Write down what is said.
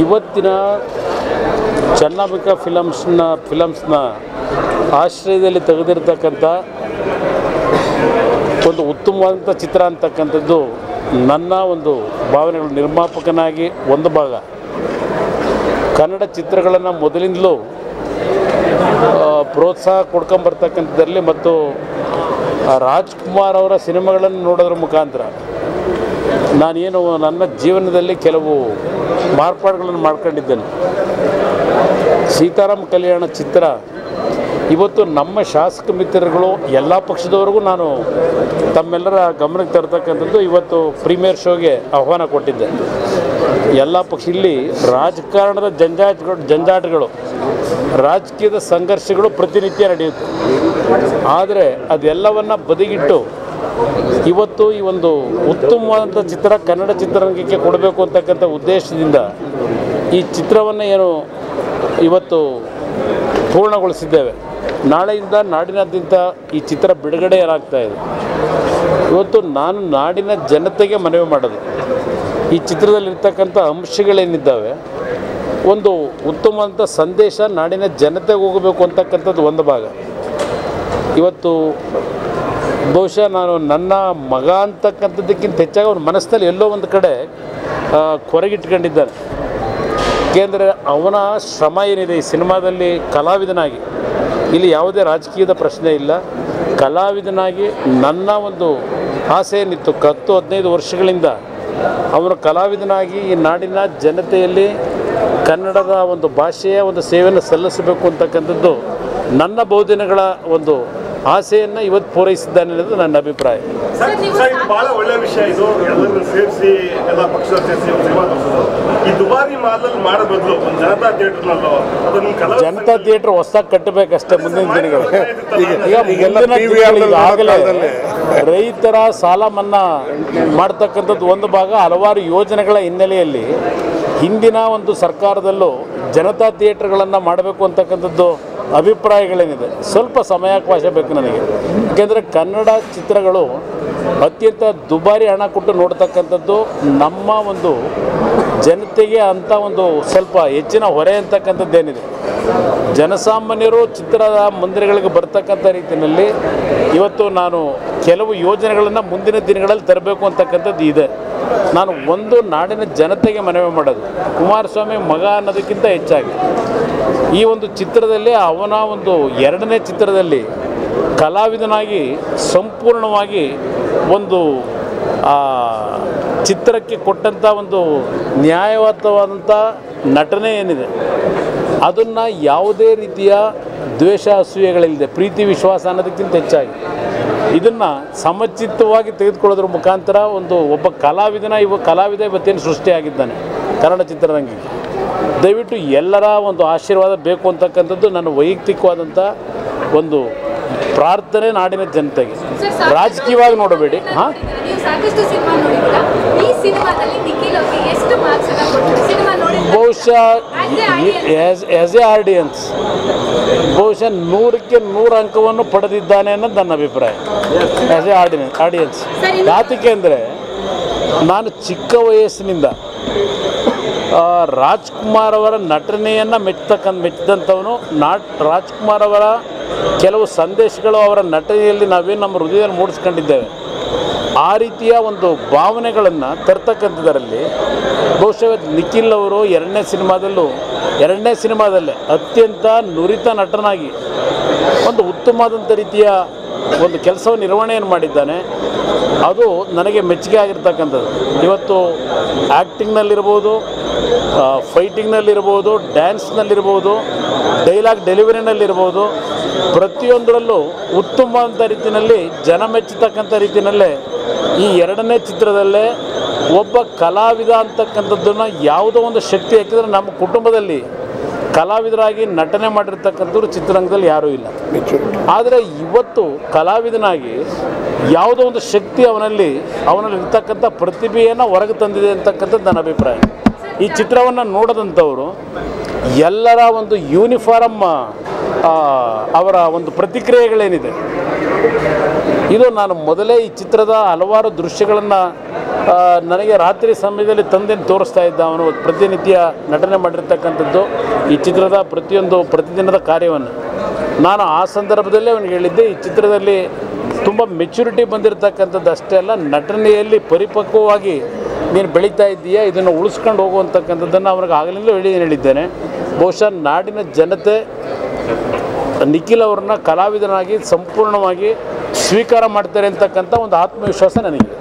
ಇವತ್ತಿನ ಚನ್ನಬಿಕ ಫಿಲಮ್ಸ್ನ ಫಿಲಮ್ಸ್ನ ಆಶ್ರಯದಲ್ಲಿ ತೆಗೆದಿರ್ತಕ್ಕಂಥ ಒಂದು ಉತ್ತಮವಾದಂಥ ಚಿತ್ರ ಅಂತಕ್ಕಂಥದ್ದು ನನ್ನ ಒಂದು ಭಾವನೆಗಳು ನಿರ್ಮಾಪಕನಾಗಿ ಒಂದು ಭಾಗ. ಕನ್ನಡ ಚಿತ್ರಗಳನ್ನು ಮೊದಲಿಂದಲೂ ಪ್ರೋತ್ಸಾಹ ಕೊಡ್ಕೊಂಬರ್ತಕ್ಕಂಥದ್ರಲ್ಲಿ ಮತ್ತು ರಾಜ್ಕುಮಾರ್ ಅವರ ಸಿನಿಮಾಗಳನ್ನು ನೋಡೋದ್ರ ಮುಖಾಂತರ ನಾನೇನು ನನ್ನ ಜೀವನದಲ್ಲಿ ಕೆಲವು ಮಾರ್ಪಾಡುಗಳನ್ನು ಮಾಡ್ಕೊಂಡಿದ್ದೇನೆ. ಸೀತಾರಾಮ್ ಕಲ್ಯಾಣ ಚಿತ್ರ, ಇವತ್ತು ನಮ್ಮ ಶಾಸಕ ಮಿತ್ರರುಗಳು ಎಲ್ಲ ಪಕ್ಷದವರೆಗೂ ನಾನು ತಮ್ಮೆಲ್ಲರ ಗಮನಕ್ಕೆ ತರ್ತಕ್ಕಂಥದ್ದು ಇವತ್ತು ಪ್ರೀಮಿಯರ್ ಶೋಗೆ ಆಹ್ವಾನ ಕೊಟ್ಟಿದ್ದೆ. ಎಲ್ಲ ಪಕ್ಷ, ಇಲ್ಲಿ ರಾಜಕಾರಣದ ಜಂಜಾಟಗಳು ಜಂಜಾಟಗಳು, ರಾಜಕೀಯದ ಸಂಘರ್ಷಗಳು ಪ್ರತಿನಿತ್ಯ ನಡೆಯುತ್ತೆ. ಆದರೆ ಅದೆಲ್ಲವನ್ನು ಬದಿಗಿಟ್ಟು ಇವತ್ತು ಈ ಒಂದು ಉತ್ತಮವಾದಂಥ ಚಿತ್ರ ಕನ್ನಡ ಚಿತ್ರರಂಗಕ್ಕೆ ಕೊಡಬೇಕು ಅಂತಕ್ಕಂಥ ಉದ್ದೇಶದಿಂದ ಈ ಚಿತ್ರವನ್ನು ಏನು ಇವತ್ತು ಪೂರ್ಣಗೊಳಿಸಿದ್ದೇವೆ. ನಾಳೆಯಿಂದ ನಾಡಿನಾದ್ಯಂತ ಈ ಚಿತ್ರ ಬಿಡುಗಡೆ ಏನಾಗ್ತಾ ಇದೆ. ಇವತ್ತು ನಾನು ನಾಡಿನ ಜನತೆಗೆ ಮನವಿ ಮಾಡೋದು. ಈ ಚಿತ್ರದಲ್ಲಿರ್ತಕ್ಕಂಥ ಅಂಶಗಳೇನಿದ್ದಾವೆ, ಒಂದು ಉತ್ತಮವಾದಂಥ ಸಂದೇಶ ನಾಡಿನ ಜನತೆಗೆ ಹೋಗಬೇಕು ಅಂತಕ್ಕಂಥದ್ದು ಒಂದು ಭಾಗ. ಇವತ್ತು ಬಹುಶಃ ನಾನು ನನ್ನ ಮಗ ಅಂತಕ್ಕಂಥದ್ದಕ್ಕಿಂತ ಹೆಚ್ಚಾಗಿ ಅವನ ಮನಸ್ಸಲ್ಲಿ ಎಲ್ಲೋ ಒಂದು ಕಡೆ ಕೊರಗಿಟ್ಕೊಂಡಿದ್ದಾನೆ ಏಕೆಂದರೆ ಅವನ ಶ್ರಮ ಏನಿದೆ ಈ ಸಿನಿಮಾದಲ್ಲಿ ಕಲಾವಿದನಾಗಿ, ಇಲ್ಲಿ ಯಾವುದೇ ರಾಜಕೀಯದ ಪ್ರಶ್ನೆ ಇಲ್ಲ. ಕಲಾವಿದನಾಗಿ ನನ್ನ ಒಂದು ಆಸೆ ಏನಿತ್ತು ಹತ್ತು, ಹದಿನೈದು ವರ್ಷಗಳಿಂದ ಅವನು ಕಲಾವಿದನಾಗಿ ಈ ನಾಡಿನ ಜನತೆಯಲ್ಲಿ ಕನ್ನಡದ ಒಂದು ಭಾಷೆಯ ಒಂದು ಸೇವೆಯನ್ನು ಸಲ್ಲಿಸಬೇಕು ಅಂತಕ್ಕಂಥದ್ದು ನನ್ನ ಬಹುದಿನಗಳ ಒಂದು ಆಸೆಯನ್ನು ಇವತ್ತು ಪೂರೈಸಿದ್ದಾನೆ ಅನ್ನೋದು ನನ್ನ ಅಭಿಪ್ರಾಯ. ಸರ್ ಸರ್ ಇದು ಬಹಳ ಒಳ್ಳೆ ವಿಷಯ ಇದು. ಎಲ್ಲರನ್ನು ಸೇರಿಸಿ ಎಲ್ಲ ಪಕ್ಷದ ಸೇರಿಸಿ ಈ ದುಬಾರಿ ಮಾಲಲ್ಲಿ ಮಾಡೋ ಬದಲು ಒಂದು ಜನತಾ ಥಿಯೇಟರ್ನಲ್ಲೋ ಕಲಾ ಜನತಾ ಥಿಯೇಟರ್ ಹೊಸದಾಗಿ ಕಟ್ಟಬೇಕಷ್ಟೇ ಮುಂದಿನ ದಿನಗಳು. ರೈತರ ಸಾಲ ಮನ್ನಾ ಮಾಡ್ತಕ್ಕಂಥದ್ದು ಒಂದು ಭಾಗ ಹಲವಾರು ಯೋಜನೆಗಳ ಹಿನ್ನೆಲೆಯಲ್ಲಿ ಹಿಂದಿನ ಒಂದು ಸರ್ಕಾರದಲ್ಲೂ ಜನತಾ ಥಿಯೇಟರ್ಗಳನ್ನು ಮಾಡಬೇಕು ಅಂತಕ್ಕಂಥದ್ದು ಅಭಿಪ್ರಾಯಗಳೇನಿದೆ? ಸ್ವಲ್ಪ ಸಮಯಾವಕಾಶ ಬೇಕು ನನಗೆ. ಏಕೆಂದರೆ ಕನ್ನಡ ಚಿತ್ರಗಳು ಅತ್ಯಂತ ದುಬಾರಿ ಹಣ ಕೊಟ್ಟು ನೋಡ್ತಕ್ಕಂಥದ್ದು ನಮ್ಮ ಒಂದು ಜನತೆಗೆ ಅಂಥ ಒಂದು ಸ್ವಲ್ಪ ಹೆಚ್ಚಿನ ಹೊರೆ ಅಂತಕ್ಕಂಥದ್ದೇನಿದೆ. ಜನಸಾಮಾನ್ಯರು ಚಿತ್ರದ ಮಂದಿರಗಳಿಗೆ ಬರ್ತಕ್ಕಂಥ ರೀತಿಯಲ್ಲಿ ಇವತ್ತು ನಾನು ಕೆಲವು ಯೋಜನೆಗಳನ್ನು ಮುಂದಿನ ದಿನಗಳಲ್ಲಿ ತರಬೇಕು ಅಂತಕ್ಕಂಥದ್ದು ಇದೆ. ನಾನು ಒಂದು ನಾಡಿನ ಜನತೆಗೆ ಮನವಿ ಮಾಡೋದು. ಕುಮಾರಸ್ವಾಮಿ ಮಗ ಅನ್ನೋದಕ್ಕಿಂತ ಹೆಚ್ಚಾಗಿ. ಈ ಒಂದು ಚಿತ್ರದಲ್ಲಿ, ಅವನ ಒಂದು ಎರಡನೇ ಚಿತ್ರದಲ್ಲಿ ಕಲಾವಿದನಾಗಿ ಸಂಪೂರ್ಣವಾಗಿ ಒಂದು ಚಿತ್ರಕ್ಕೆ ಕೊಟ್ಟಂಥ ಒಂದು ನ್ಯಾಯವತ್ತವಾದಂಥ ನಟನೆ ಏನಿದೆ, ಅದನ್ನು ಯಾವುದೇ ರೀತಿಯ ದ್ವೇಷ, ಅಸೂಯೆಗಳಿಲ್ಲದೆ, ಪ್ರೀತಿ, ವಿಶ್ವಾಸ ಅನ್ನೋದಕ್ಕಿಂತ ಹೆಚ್ಚಾಗಿ. ಇದನ್ನು ಸಮಚಿತ್ತವಾಗಿ ತೆಗೆದುಕೊಳ್ಳೋದ್ರ ಮುಖಾಂತರ ಒಂದು ಒಬ್ಬ ಕಲಾವಿದನ ಇವ ಕಲಾವಿದ ಇವತ್ತೇನು ಸೃಷ್ಟಿಯಾಗಿದ್ದಾನೆ ಕನ್ನಡ ಚಿತ್ರರಂಗಕ್ಕೆ. ದಯವಿಟ್ಟು ಎಲ್ಲರ ಒಂದು ಆಶೀರ್ವಾದ ಬೇಕು ಅಂತಕ್ಕಂಥದ್ದು ನನ್ನ ವೈಯಕ್ತಿಕವಾದಂಥ ಒಂದು ಪ್ರಾರ್ಥನೆ ನಾಡಿನ ಜನತೆಗೆ. ರಾಜಕೀಯವಾಗಿ ನೋಡಬೇಡಿ ಹಾಂ? ಬಹುಶಃ ಆಸ್ ಆಸ್ ಎ ಆಡಿಯನ್ಸ್ ಬಹುಶಃ ನೂರಕ್ಕೆ ನೂರು ಅಂಕವನ್ನು ಪಡೆದಿದ್ದಾನೆ ಅನ್ನೋದು ನನ್ನ ಅಭಿಪ್ರಾಯ. ಆಸ್ ಎ ಆಡಿಯನ್ಸ್ ಆಡಿಯನ್ಸ್ ಯಾತಕ್ಕೆ ಅಂದರೆ ನಾನು ಚಿಕ್ಕ ವಯಸ್ಸಿನಿಂದ ರಾಜ್ಕುಮಾರ್ ಅವರ ನಟನೆಯನ್ನು ಮೆಚ್ಚತಕ್ಕಂಥ ಮೆಚ್ಚಿದಂಥವನು ನಾಟ್ ರಾಜ್ಕುಮಾರ್ ಅವರ ಕೆಲವು ಸಂದೇಶಗಳು ಅವರ ನಟನೆಯಲ್ಲಿ ನಾವೇನು ನಮ್ಮ ಹೃದಯದಲ್ಲಿ ಮೂಡಿಸ್ಕೊಂಡಿದ್ದೇವೆ. ಆ ರೀತಿಯ ಒಂದು ಭಾವನೆಗಳನ್ನು ತರ್ತಕ್ಕಂಥದ್ರಲ್ಲಿ ಬಹುಶಃ ನಿಖಿಲ್ ಅವರು ಎರಡನೇ ಸಿನಿಮಾದಲ್ಲೂ, ಎರಡನೇ ಸಿನಿಮಾದಲ್ಲೇ ಅತ್ಯಂತ ನುರಿತ ನಟನಾಗಿ ಒಂದು ಉತ್ತಮವಾದಂಥ ರೀತಿಯ ಒಂದು ಕೆಲಸವನ್ನು ನಿರ್ವಹಣೆಯನ್ನು ಮಾಡಿದ್ದಾನೆ. ಅದು ನನಗೆ ಮೆಚ್ಚುಗೆ ಆಗಿರ್ತಕ್ಕಂಥದ್ದು. ಇವತ್ತು ಆ್ಯಕ್ಟಿಂಗ್ನಲ್ಲಿರ್ಬೋದು ಫೈಟಿಂಗ್ನಲ್ಲಿರ್ಬೋದು, ಡ್ಯಾನ್ಸ್ನಲ್ಲಿರ್ಬೋದು, ಡೈಲಾಗ್ ಡೆಲಿವರಿನಲ್ಲಿರ್ಬೋದು, ಪ್ರತಿಯೊಂದರಲ್ಲೂ ಉತ್ತಮವಾದಂಥ ರೀತಿಯಲ್ಲಿ ಜನ ಮೆಚ್ಚತಕ್ಕಂಥ ರೀತಿಯಲ್ಲೇ ಈ ಎರಡನೇ ಚಿತ್ರದಲ್ಲೇ ಒಬ್ಬ ಕಲಾವಿದ ಅಂತಕ್ಕಂಥದ್ದನ್ನು ಯಾವುದೋ ಒಂದು ಶಕ್ತಿ ಹಾಕಿದರೆ ನಮ್ಮ ಕುಟುಂಬದಲ್ಲಿ ಕಲಾವಿದರಾಗಿ ನಟನೆ ಮಾಡಿರ್ತಕ್ಕಂಥವ್ರು ಚಿತ್ರರಂಗದಲ್ಲಿ ಯಾರೂ ಇಲ್ಲ. ಆದರೆ ಇವತ್ತು ಕಲಾವಿದನಾಗಿ ಯಾವುದೋ ಒಂದು ಶಕ್ತಿ ಅವನಲ್ಲಿ ಅವನಲ್ಲಿ ಇರ್ತಕ್ಕಂಥ ಪ್ರತಿಭೆಯನ್ನು ಹೊರಗೆ ತಂದಿದೆ ಅಂತಕ್ಕಂಥದ್ದು ನನ್ನ ಅಭಿಪ್ರಾಯ. ಈ ಚಿತ್ರವನ್ನು ನೋಡದಂಥವರು ಎಲ್ಲರ ಒಂದು ಯೂನಿಫಾರಮ್ ಅವರ ಒಂದು ಪ್ರತಿಕ್ರಿಯೆಗಳೇನಿದೆ. ಇದು ನಾನು ಮೊದಲೇ ಈ ಚಿತ್ರದ ಹಲವಾರು ದೃಶ್ಯಗಳನ್ನು ನನಗೆ ರಾತ್ರಿ ಸಮಯದಲ್ಲಿ ತಂದೆಯನ್ನು ತೋರಿಸ್ತಾ ಇದ್ದ ಅವನು ಪ್ರತಿನಿತ್ಯ ನಟನೆ ಮಾಡಿರ್ತಕ್ಕಂಥದ್ದು ಈ ಚಿತ್ರದ ಪ್ರತಿಯೊಂದು ಪ್ರತಿದಿನದ ಕಾರ್ಯವನ್ನು. ನಾನು ಆ ಸಂದರ್ಭದಲ್ಲೇ ಅವನಿಗೆ ಹೇಳಿದ್ದೆ, ಈ ಚಿತ್ರದಲ್ಲಿ ತುಂಬ ಮೆಚುರಿಟಿ ಬಂದಿರತಕ್ಕಂಥದ್ದು ಅಷ್ಟೇ ಅಲ್ಲ, ನಟನೆಯಲ್ಲಿ ಪರಿಪಕ್ವವಾಗಿ ನೀನು ಬೆಳೀತಾ ಇದ್ದೀಯಾ, ಇದನ್ನು ಉಳಿಸ್ಕೊಂಡು ಹೋಗುವಂತಕ್ಕಂಥದ್ದನ್ನು ಅವ್ರಿಗೆ ಆಗಲಿಂದಲೂ ಹೇಳಿ ಹೇಳಿದ್ದೇನೆ. ಬಹುಶಃ ನಾಡಿನ ಜನತೆ ನಿಖಿಲ್ ಅವ್ರನ್ನ ಕಲಾವಿದನಾಗಿ ಸಂಪೂರ್ಣವಾಗಿ ಸ್ವೀಕಾರ ಮಾಡ್ತಾರೆ ಅಂತಕ್ಕಂಥ ಒಂದು ಆತ್ಮವಿಶ್ವಾಸ ನನಗಿದೆ.